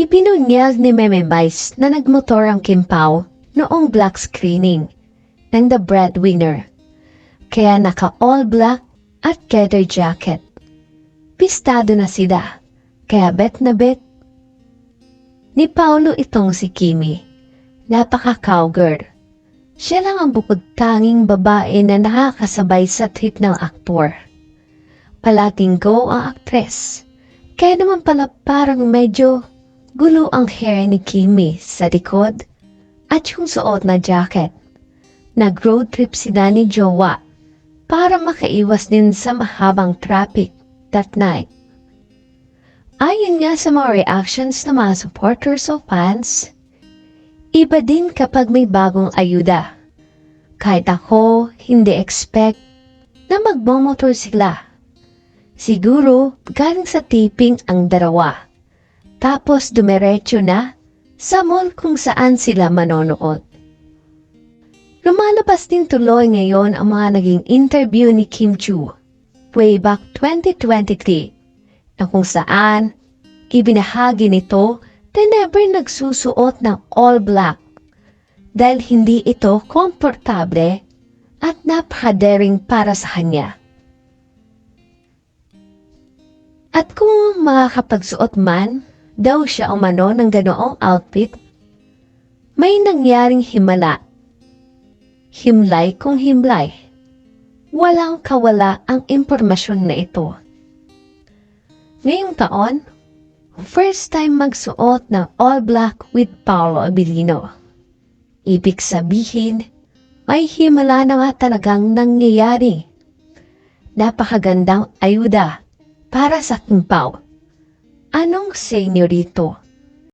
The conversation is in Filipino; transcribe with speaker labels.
Speaker 1: Ipinunyag ni Meme Vice na nagmotor ang Kimpaw noong black screening ng The Breadwinner. Kaya naka all black at leather jacket. Pistado na sila, kaya bet na bet. Ni Paulo itong si Kimi. Napaka-cowgirl. Siya lang ang bukod tanging babae na nakakasabay sa trip ng aktor. Palaging go ang aktres. Kaya naman pala parang medyo gulo ang hair ni Kimi sa likod at yung suot na jacket. Nag-road trip sila ni Jowa para makaiwas din sa mahabang traffic that night. Ayon nga sa mga reactions ng mga supporters o fans, iba din kapag may bagong ayuda. Kahit ako, hindi expect na magmamotor sila. Siguro, galing sa taping ang darawa. Tapos dumiretso na sa mall kung saan sila manonood. Lumalabas din tuloy ngayon ang mga naging interview ni Kim Chu way back 2023 na kung saan ibinahagi nito na never nagsusuot ng all black dahil hindi ito komportable at napakadaring para sa kanya. At kung makakapagsuot man daw siya umano ng ganoong outfit, may nangyaring himala. Himlay kung himlay. Walang kawala ang impormasyon na ito. Ngayong taon, first time magsuot ng all black with Paolo Abilino. Ibig sabihin, may himala na nga talagang nangyayari. Napakagandang ayuda para sa kimpaw. Anong senyo rito?